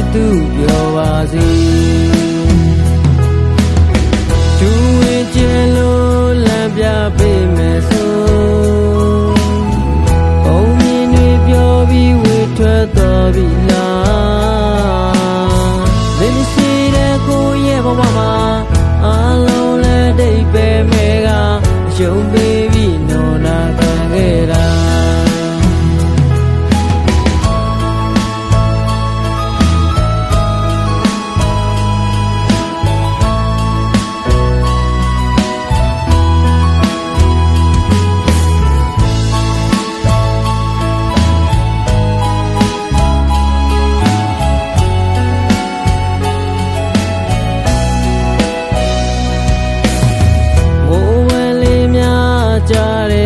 စ်သူပြောပါစေသူဝင်ကျင်လို့လမ်းပြပေးမယ်ဆိုဘုံမြင်တွေပြောပြီးဝေထွက်တော်ပြီလားမင်းရှိတဲ့ကိုရဲ့ဘဝမှာအလုံးလဲတိတ်ပဲမဲကအယုံပေးပြီ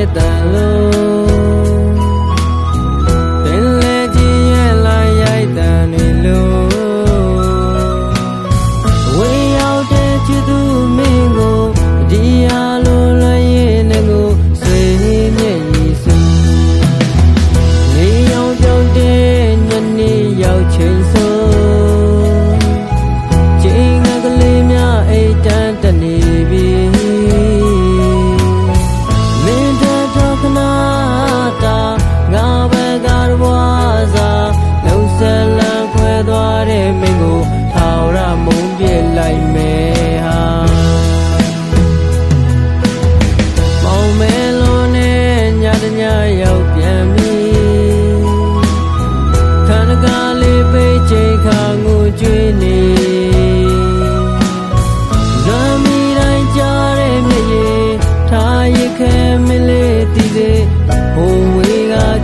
pédalo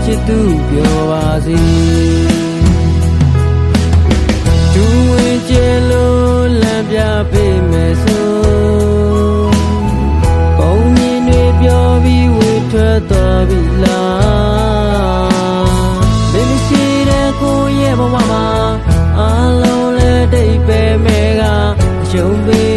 ချစ်သူပြောပါစေသူဝင်ကျလို့လမ်းပြပေးမယ်ဆိုပုံမြင်တွေပြောပြီးဝေထွက်သွားပြီလားမင်းရှိတဲ့ကိုရဲ့ဘဝမှာအလုံးလဲတိတ်ပဲမဲကအရှုံးပေး